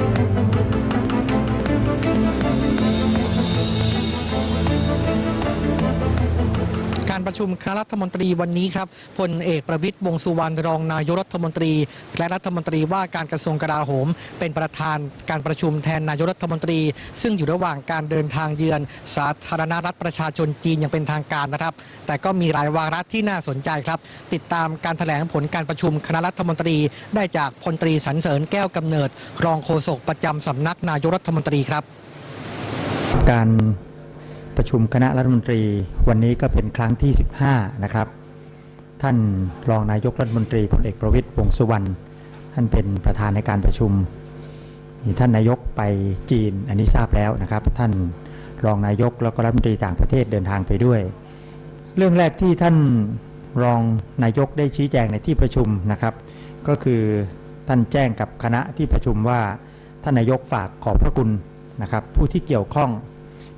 กา ประชุมคณะรัฐมนตรีวันนี้ครับพลเอกประวิตยวงสุวรรณรองนายกรัฐมนตรี และรัฐมนตรีว่าการกระทรวงกลาโหม เป็นประธานการประชุมแทนนายกรัฐมนตรี ซึ่งอยู่ระหว่างการเดินทางเยือน สาธารณรัฐประชาชนจีนอย่างเป็นทางการนะครับ แต่ก็มีหลายวาระที่น่าสนใจครับ ติดตามการแถลงผลการประชุมคณะรัฐมนตรี ได้จากพลตรีสรรเสริญแก้วกำเนิด รองโฆษกประจำสำนักนายกรัฐมนตรีครับ การ ประชุมคณะรัฐมนตรี วันนี้ก็เป็นครั้งที่ 15 นะครับ ท่านรองนายกรัฐมนตรีพลเอกประวิตยวงษ์สุวรรณท่านเป็นประธานในการประชุมท่านนายกไปจีนอันนี้ทราบแล้วนะครับ ท่านรองนายกแล้วก็รัฐมนตรีต่างประเทศเดินทางไปด้วย เรื่องแรกที่ท่านรองนายกได้ชี้แจงในที่ประชุมนะครับ ก็คือท่านแจ้งกับคณะที่ประชุมว่าท่านนายกฝากขอบพระคุณนะครับ ผู้ที่เกี่ยวข้อง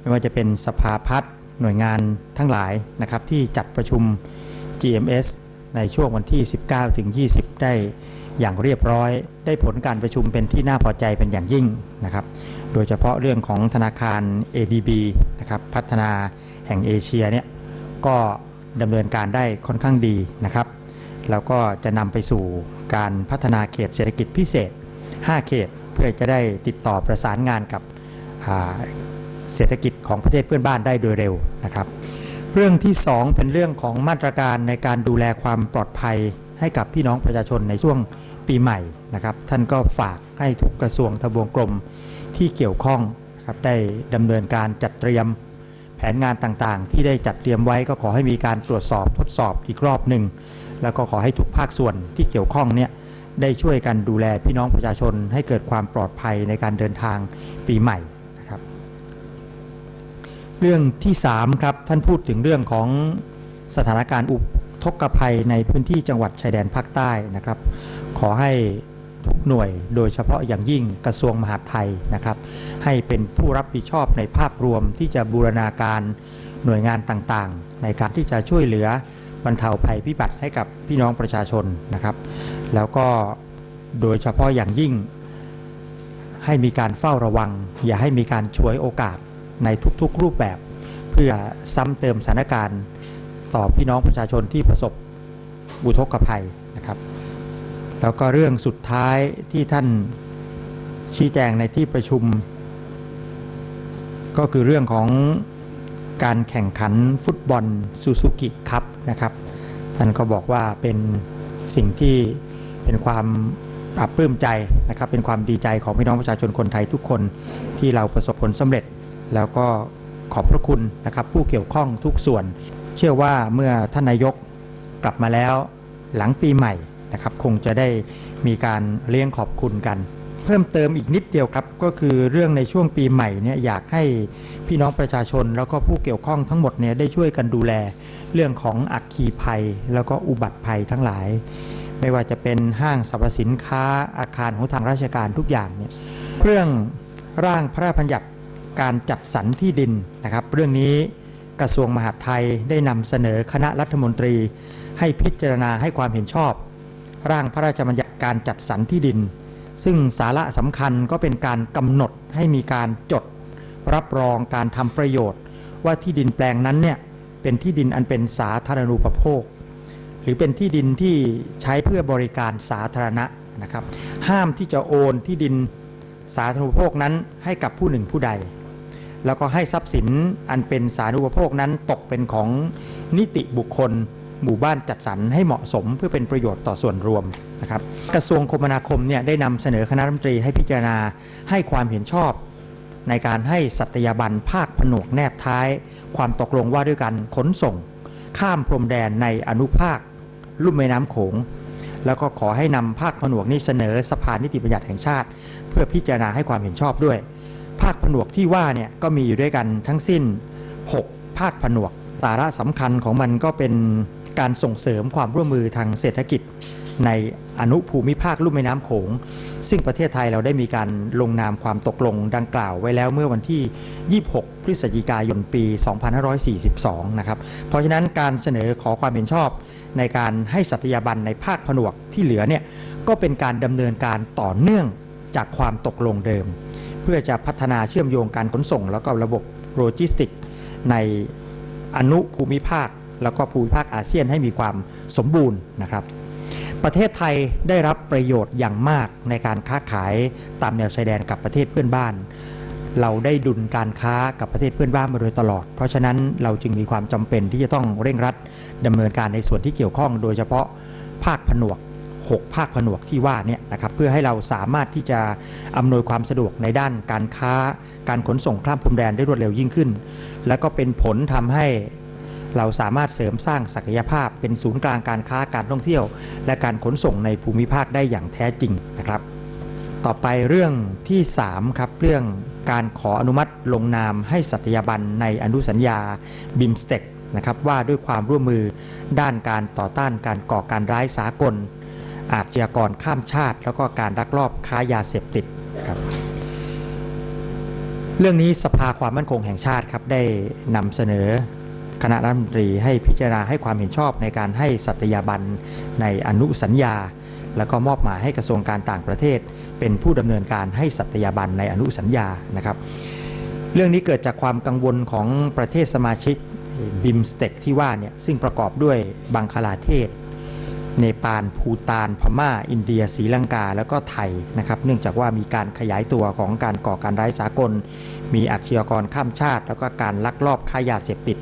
ไม่ว่าจะเป็นสภาพัฒน์หน่วยงานทั้งหลายนะครับที่จัดประชุม GMS ในช่วงวันที่ 19 ถึง 20 ได้อย่างเรียบร้อย ได้ผลการประชุมเป็นที่น่าพอใจเป็นอย่างยิ่งนะครับ โดยเฉพาะเรื่องของธนาคาร ADB นะครับพัฒนาแห่งเอเชียเนี่ยก็ดำเนินการได้ค่อนข้างดีนะครับ แล้วก็จะนำไปสู่การพัฒนาเขตเศรษฐกิจพิเศษ 5 เขตเพื่อจะได้ติดต่อประสานงานกับ เศรษฐกิจของประเทศเพื่อนบ้านได้โดยเร็วนะครับ เรื่องที่ 2 เป็นเรื่องของมาตรการในการดูแลความปลอดภัยให้กับพี่น้องประชาชนในช่วงปีใหม่นะครับ ท่านก็ฝากให้ทุกกระทรวงทบวงกรมที่เกี่ยวข้องนะครับได้ดำเนินการจัดเตรียมแผนงานต่างๆ ที่ได้จัดเตรียมไว้ก็ขอให้มีการตรวจสอบทดสอบอีกรอบหนึ่งแล้วก็ขอให้ทุกภาคส่วนที่เกี่ยวข้องเนี่ยได้ช่วยกันดูแลพี่น้องประชาชนให้เกิดความปลอดภัยในการเดินทางปีใหม่ เรื่องที่3ครับท่านพูดถึงเรื่องของสถานการณ์อุทกภัยในพื้นที่จังหวัดชายแดนภาคใต้นะครับ ขอให้ทุกหน่วยโดยเฉพาะอย่างยิ่งกระทรวงมหาดไทยนะครับ ให้เป็นผู้รับผิดชอบในภาพรวมที่จะบูรณาการหน่วยงานต่างๆ ในการที่จะช่วยเหลือบรรเทาภัยพิบัติให้กับพี่น้องประชาชนนะครับ แล้วก็โดยเฉพาะอย่างยิ่ง ให้มีการเฝ้าระวัง อย่าให้มีการฉวยโอกาส ในทุกๆรูปแบบ เพื่อซ้ำเติมสถานการณ์ต่อพี่น้องประชาชนที่ประสบอุทกภัยนะครับ แล้วก็เรื่องสุดท้ายที่ท่านชี้แจงในที่ประชุม ก็คือเรื่องของการแข่งขันฟุตบอลซูซูกิคัพนะครับท่านก็บอกว่าเป็นสิ่งที่เป็นความปรับปลื้มใจนะครับเป็นความดีใจของพี่น้องประชาชนคนไทยทุกคนที่เราประสบผลสำเร็จ แล้วก็ขอบพระคุณนะครับผู้เกี่ยวข้องทุกส่วน เชื่อว่าเมื่อท่านนายกกลับมาแล้วหลังปีใหม่นะครับคงจะได้มีการเลี้ยงขอบคุณกัน เพิ่มเติมอีกนิดเดียวครับ ก็คือเรื่องในช่วงปีใหม่เนี่ยอยากให้พี่น้องประชาชน แล้วก็ผู้เกี่ยวข้องทั้งหมดเนี่ยได้ช่วยกันดูแล เรื่องของอัคคีภัย แล้วก็อุบัติภัยทั้งหลาย ไม่ว่าจะเป็นห้างสรรพสินค้าอาคารของทางราชการทุกอย่างเนี่ยเรื่องร่างพระราชบัญญัติ การจัดสรรที่ดินนะครับ เรื่องนี้กระทรวงมหาดไทยได้นำเสนอคณะรัฐมนตรี ให้พิจารณาให้ความเห็นชอบ ร่างพระราชบัญญัติการจัดสรรที่ดิน ซึ่งสาระสำคัญก็เป็นการกำหนดให้มีการจด รับรองการทำประโยชน์ ว่าที่ดินแปลงนั้นเนี่ยเป็นที่ดินอันเป็นสาธารณูปโภค หรือเป็นที่ดินที่ใช้เพื่อบริการสาธารณะนะครับ ห้ามที่จะโอนที่ดินสาธารณูปโภคนั้นให้กับผู้หนึ่งผู้ใด แล้วก็ให้ทรัพย์สินอันเป็นสารณูปโภคนั้นตกเป็นของนิติบุคคล หมู่บ้านจัดสรรให้เหมาะสมเพื่อเป็นประโยชน์ต่อส่วนรวมนะครับกระทรวงคมนาคมเนี่ยได้นำเสนอคณะรัฐมนตรีให้พิจารณาให้ความเห็นชอบในการให้สัตยาบันภาคผนวกแนบท้าย ความตกลงว่าด้วยกันขนส่ง ข้ามพรมแดนในอนุภาค ลุ่มแม่น้ำโขง แล้วก็ขอให้นำภาคผนวกนี้เสนอสภานิติบัญญัติแห่งชาติ เพื่อพิจารณาให้ความเห็นชอบด้วย ภาคผนวกที่ว่าเนี่ยก็มีอยู่ด้วยกันทั้งสิ้น 6 ภาคผนวก สาระสำคัญของมันก็เป็นการส่งเสริมความร่วมมือทางเศรษฐกิจ ในอนุภูมิภาคลุ่มแม่น้ำโขง ซึ่งประเทศไทยเราได้มีการลงนามความตกลงดังกล่าวไว้แล้วเมื่อวันที่ 26 พฤศจิกายนปี 2542 นะครับ เพราะฉะนั้นการเสนอขอความเห็นชอบ ในการให้สัตยาบันในภาคผนวกที่เหลือเนี่ยก็เป็นการดำเนินการต่อเนื่องจากความตกลงเดิม เพื่อจะพัฒนาเชื่อมโยงการขนส่ง แล้วก็ระบบโลจิสติก ในอนุภูมิภาค แล้วก็ภูมิภาคอาเซียนให้มีความสมบูรณ์นะครับประเทศไทยได้รับประโยชน์อย่างมากในการค้าขายตามแนวชายแดนกับประเทศเพื่อนบ้าน เราได้ดุลการค้ากับประเทศเพื่อนบ้านมาโดยตลอด เพราะฉะนั้นเราจึงมีความจำเป็นที่จะต้องเร่งรัดดำเนินการในส่วนที่เกี่ยวข้อง โดยเฉพาะภาคผนวก 6 ภาคผนวกที่ว่าเนี่ยนะครับเพื่อให้เราสามารถที่จะอำนวยความสะดวกในด้านการค้า การขนส่งข้ามพรมแดนได้รวดเร็วยิ่งขึ้น และก็เป็นผลทำให้เราสามารถเสริมสร้างศักยภาพ เป็นศูนย์กลางการค้าการท่องเที่ยว และการขนส่งในภูมิภาคได้อย่างแท้จริงนะครับ ต่อไปเรื่องที่ 3 ครับเรื่องการขออนุมัติลงนามให้สัตยาบันในอนุสัญญาบิมสเต็กนะครับว่าด้วยความร่วมมือด้านการต่อต้านการก่อการร้ายสากล อาชญากรข้ามชาติ แล้วก็การลักลอบค้ายาเสพติดครับเรื่องนี้สภาความมั่นคงแห่งชาติครับได้นำเสนอคณะรัฐมนตรีให้พิจารณาให้ความเห็นชอบในการให้สัตยาบันในอนุสัญญา แล้วก็มอบหมายให้กระทรวงการต่างประเทศ เป็นผู้ดำเนินการให้สัตยาบันในอนุสัญญานะครับ เรื่องนี้เกิดจากความกังวลของประเทศสมาชิกบิมสเต็กที่ว่าเนี่ยซึ่งประกอบด้วยบังคลาเทศ เนปาลภูตานพม่า อินเดียศรีลังกา แล้วก็ไทยนะครับเนื่องจากว่ามีการขยายตัวของการก่อการร้ายสากล มีอาชญากรข้ามชาติ แล้วก็การลักลอบค้ายาเสพติด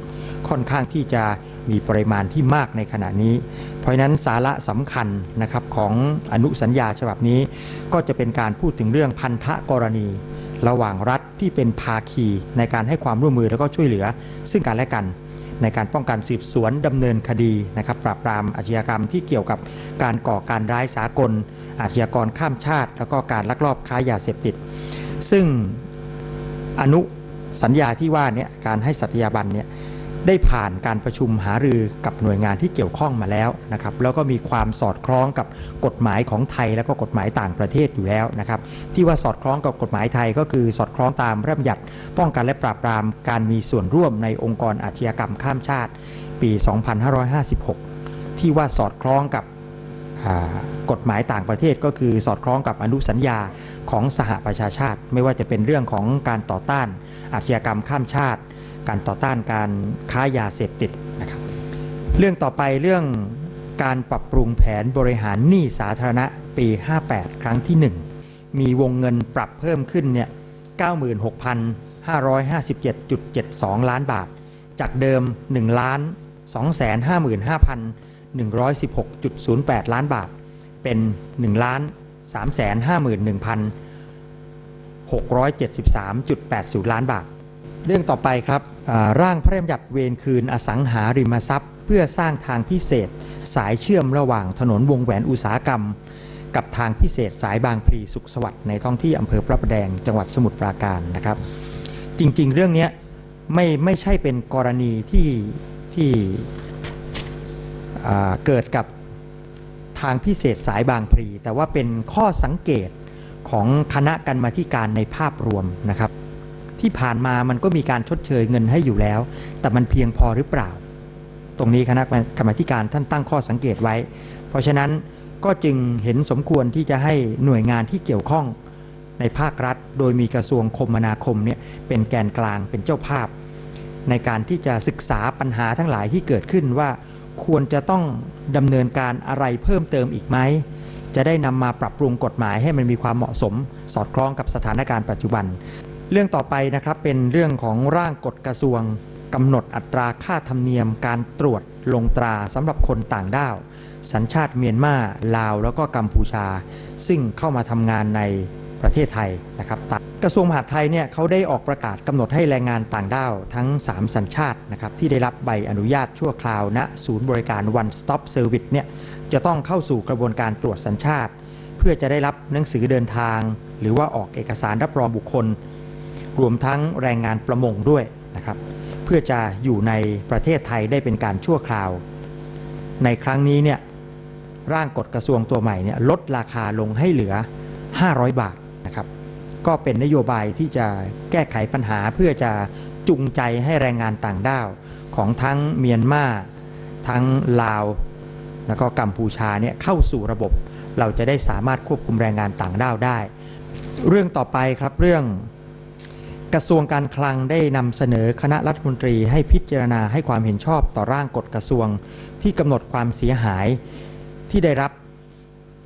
ค่อนข้างที่จะมีปริมาณที่มากในขณะนี้ เพราะนั้นสาระสำคัญนะครับของอนุสัญญาฉบับนี้ ก็จะเป็นการพูดถึงเรื่องพันธกรณีระหว่างรัฐที่เป็นภาคีในการให้ความร่วมมือแล้วก็ช่วยเหลือ ซึ่งกันและกัน ในการป้องกันสืบสวนดำเนินคดีนะครับปราบปรามอาชญากรรมที่เกี่ยวกับการก่อการร้ายสากล อาชญากรข้ามชาติ แล้วก็การลักลอบค้ายาเสพติด ซึ่งอนุสัญญาที่ว่าเนี่ยการให้สัตยาบันเนี่ย ได้ผ่านการประชุมหารือกับหน่วยงานที่เกี่ยวข้องมาแล้วนะครับแล้วก็มีความสอดคล้องกับกฎหมายของไทยแล้วก็กฎหมายต่างประเทศอยู่แล้วนะครับที่ว่าสอดคล้องกับกฎหมายไทยก็คือสอดคล้องตามระราชบัญญัติป้องกันและปราบปรามการมีส่วนร่วมในองค์กรอาชญากรรมข้ามชาติ ปี 2556 ที่ว่าสอดคล้องกับกฎหมายต่างประเทศก็คือสอดคล้องกับอนุสัญญาของสหประชาชาติ ไม่ว่าจะเป็นเรื่องของการต่อต้านอาชญากรรมข้ามชาติ การต่อต้านการค้ายาเสพติดนะครับเรื่องต่อไปเรื่องการปรับปรุงแผนบริหารหนี้สาธารณะปี 58 ครั้งที่ 1 มีวงเงินปรับเพิ่มขึ้นเนี่ย96,557.72 ล้านบาท จากเดิม 1 ล้าน 255,116.08 ล้านบาท เป็น 1 ล้าน 351,673.80 ล้านบาท เรื่องต่อไปครับร่างพระราชบัญญัติเวรคืนอสังหาริมทรัพย์ เพื่อสร้างทางพิเศษ สายเชื่อมระหว่างถนนวงแหวนอุตสาหกรรม กับทางพิเศษสายบางพลีสุขสวัสดิ์ในท้องที่อำเภอพระประแดงจังหวัดสมุทรปราการนะครับ จริงๆ เรื่องนี้ไม่ไม่ใช่เป็นกรณีที่ที่เกิดกับทางพิเศษสายบางพลีแต่ว่าเป็นข้อสังเกตของคณะกรรมาธิการในภาพรวมนะครับ ที่ผ่านมามันก็มีการชดเชยเงินให้อยู่แล้ว แต่มันเพียงพอหรือเปล่า ตรงนี้คณะกรรมการท่านตั้งข้อสังเกตไว้ เพราะฉะนั้นก็จึงเห็นสมควรที่จะให้หน่วยงานที่เกี่ยวข้องในภาครัฐ โดยมีกระทรวงคมนาคมเนี่ยเป็นแกนกลางเป็นเจ้าภาพ ในการที่จะศึกษาปัญหาทั้งหลายที่เกิดขึ้นว่าควรจะต้องดำเนินการอะไรเพิ่มเติมอีกไหมจะได้นำมาปรับปรุงกฎหมายให้มันมีความเหมาะสม สอดคล้องกับสถานการณ์ปัจจุบัน เรื่องต่อไปนะครับเป็นเรื่องของร่างกฎกระทรวงกำหนดอัตราค่าธรรมเนียมการตรวจลงตราสำหรับคนต่างด้าว สัญชาติเมียนมาลาว แล้วก็กัมพูชา ซึ่งเข้ามาทำงานในประเทศไทยนะครับกระทรวงมหาดไทยเนี่ยเขาได้ออกประกาศกำหนดให้แรงงานต่างด้าวทั้ง 3 สัญชาตินะครับที่ได้รับใบอนุญาตชั่วคราวณศูนย์บริการ One Stop Service เนี่ยจะต้องเข้าสู่กระบวนการตรวจสัญชาติ เพื่อจะได้รับหนังสือเดินทาง หรือว่าออกเอกสารรับรองบุคคล รวมทั้งแรงงานประมงด้วยนะครับ เพื่อจะอยู่ในประเทศไทยได้เป็นการชั่วคราว ในครั้งนี้เนี่ยร่างกฎกระทรวงตัวใหม่เนี่ยลดราคาลงให้เหลือ 500 บาทนะครับ ก็เป็นนโยบายที่จะแก้ไขปัญหาเพื่อจะจูงใจให้แรงงานต่างด้าว ของทั้งเมียนมาทั้งลาว แล้วก็กัมพูชาเนี่ยเข้าสู่ระบบ เราจะได้สามารถควบคุมแรงงานต่างด้าวได้ เรื่องต่อไปครับเรื่อง กระทรวงการคลังได้นำเสนอคณะรัฐมนตรีให้พิจารณาให้ความเห็นชอบต่อร่างกฎกระทรวง ที่กำหนดความเสียหายที่ได้รับ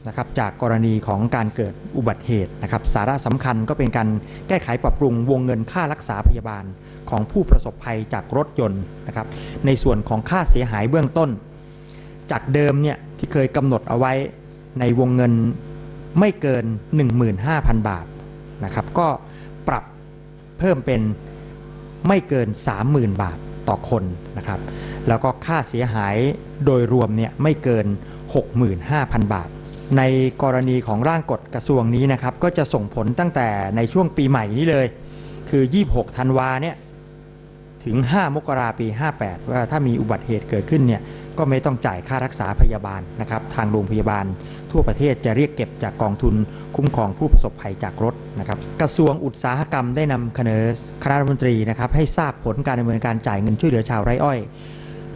นะครับจากกรณีของการเกิดอุบัติเหตุนะครับสาระสำคัญก็เป็นการแก้ไขปรับปรุงวงเงินค่ารักษาพยาบาลของผู้ประสบภัยจากรถยนต์นะครับในส่วนของค่าเสียหายเบื้องต้น จากเดิมเนี่ยที่เคยกำหนดเอาไว้ในวงเงินไม่เกิน 15,000 บาทนะครับก็ เพิ่มเป็นไม่เกิน 30,000 บาทต่อคนนะครับ แล้วก็ค่าเสียหายโดยรวมเนี่ยไม่เกิน 65,000 บาท ในกรณีของร่างกฎกระทรวงนี้นะครับ ก็จะส่งผลตั้งแต่ในช่วงปีใหม่นี้เลย คือ 26 ธันวาเนี่ย ถึง 5 มกราปี 58 ว่าถ้ามีอุบัติเหตุเกิดขึ้นเนี่ยก็ไม่ต้องจ่ายค่ารักษาพยาบาลนะครับ ทางโรงพยาบาล ทั่วประเทศจะเรียกเก็บจากกองทุนคุ้มครองผู้ประสบภัยจากรถนะครับ กระทรวงอุตสาหกรรมได้นำเสนอคณะรัฐมนตรีนะครับให้ทราบผลการดำเนินการจ่ายเงินช่วยเหลือชาวไร่อ้อย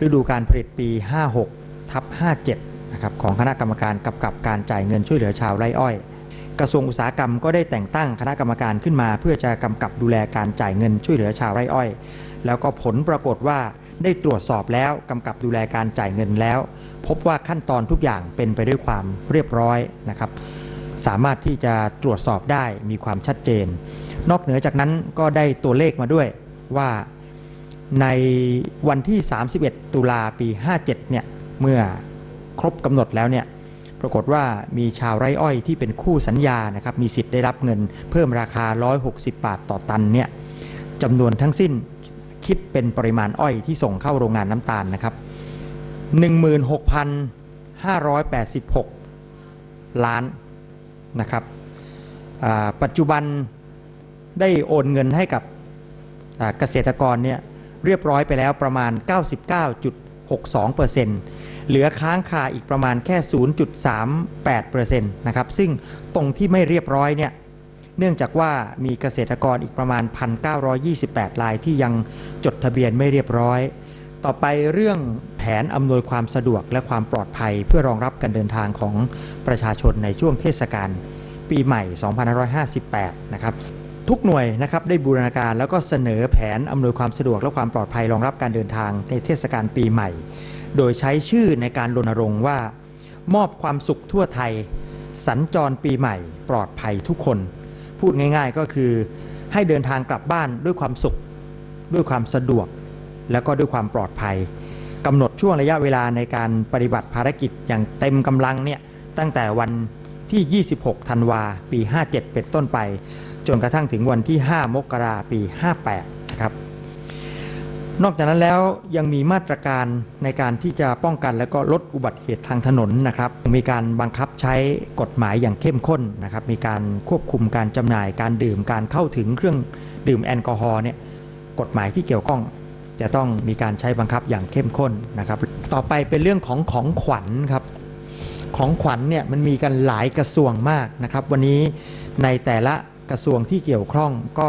ฤดูการผลิตปี 56ทับ57นะครับของคณะกรรมการกำกับการจ่ายเงินช่วยเหลือชาวไร่อ้อย กระทรวงอุตสาหกรรมก็ได้แต่งตั้งคณะกรรมการขึ้นมา เพื่อจะกำกับดูแลการจ่ายเงินช่วยเหลือชาวไร่อ้อย แล้วก็ผลปรากฏว่าได้ตรวจสอบแล้วกำกับดูแลการจ่ายเงินแล้ว พบว่าขั้นตอนทุกอย่างเป็นไปด้วยความเรียบร้อยนะครับ สามารถที่จะตรวจสอบได้มีความชัดเจน นอกเหนือจากนั้นก็ได้ตัวเลขมาด้วยว่าในวันที่ 31 ตุลาปี 57 เนี่ย เมื่อครบกำหนดแล้วเนี่ย ปรากฏว่ามีชาวไร่อ้อยที่เป็นคู่สัญญานะครับมีสิทธิ์ได้รับเงิน เพิ่มราคา 160 บาทต่อตันเนี่ยจำนวนทั้งสิ้นคิดเป็นปริมาณอ้อยที่ส่งเข้าโรงงานน้ำตาลนะครับ 16,586 ล้านนะครับปัจจุบันได้โอนเงินให้กับเกษตรกรเนี่ยเรียบร้อยไปแล้วประมาณ 99.62%เหลือค้างคาอีกประมาณแค่ 0.38%นะครับซึ่งตรงที่ไม่เรียบร้อยเนี่ยเนื่องจากว่ามีเกษตรกรอีกประมาณ 1,928 รายที่ยังจดทะเบียนไม่เรียบร้อย ต่อไปเรื่องแผนอำนวยความสะดวกและความปลอดภัยเพื่อรองรับการเดินทางของประชาชนในช่วงเทศกาลปีใหม่ 2558 นะครับ ทุกหน่วยนะครับได้บูรณาการแล้วก็เสนอแผนอำนวยความสะดวกและความปลอดภัยรองรับการเดินทางในเทศกาลปีใหม่ โดยใช้ชื่อในการรณรงค์ว่า มอบความสุขทั่วไทย สัญจรปีใหม่ ปลอดภัยทุกคน พูดง่ายๆก็คือให้เดินทางกลับบ้านด้วยความสุข ด้วยความสะดวก แล้วก็ด้วยความปลอดภัยกำหนดช่วงระยะเวลาในการปฏิบัติภารกิจอย่างเต็มกำลังเนี่ยตั้งแต่วัน ที่ 26 ธันวา ปี 57 เป็นต้นไป จนกระทั่งถึงวันที่ 5 มกราปี 58 นะครับ นอกจากนั้นแล้วยังมีมาตรการในการที่จะป้องกันและก็ลดอุบัติเหตุทางถนนนะครับ มีการบังคับใช้กฎหมายอย่างเข้มข้นนะครับ มีการควบคุมการจำหน่าย การดื่ม การเข้าถึงเครื่องดื่มแอลกอฮอล์เนี่ย กฎหมายที่เกี่ยวข้องจะต้องมีการใช้บังคับอย่างเข้มข้นนะครับ ต่อไปเป็นเรื่องของของขวัญครับ ของขวัญเนี่ยมันมีกันหลายกระทรวงมากนะครับ วันนี้ในแต่ละกระทรวงที่เกี่ยวข้องก็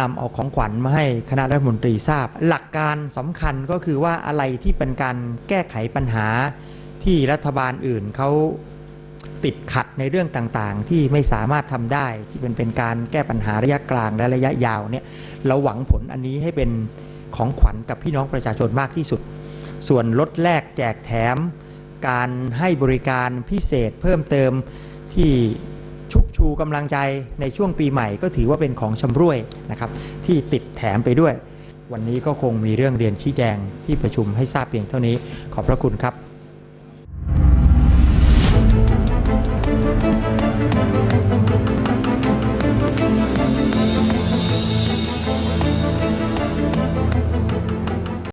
นำเอาของขวัญมาให้คณะรัฐมนตรีทราบ หลักการสำคัญก็คือว่าอะไรที่เป็นการแก้ไขปัญหาที่รัฐบาลอื่นเขาติดขัดในเรื่องต่างๆ ที่ไม่สามารถทำได้ที่เป็นเป็นการแก้ปัญหาระยะกลางและระยะยาวเนี่ยเราหวังผลอันนี้ให้เป็นของขวัญกับพี่น้องประชาชนมากที่สุด ส่วนลดแลกแจกแถม การให้บริการพิเศษเพิ่มเติมที่ชุบชูกำลังใจในช่วงปีใหม่ก็ถือว่าเป็นของชำร่วยนะครับที่ติดแถมไปด้วย วันนี้ก็คงมีเรื่องเรียนชี้แจงที่ประชุมให้ทราบเพียงเท่านี้ ขอบพระคุณครับ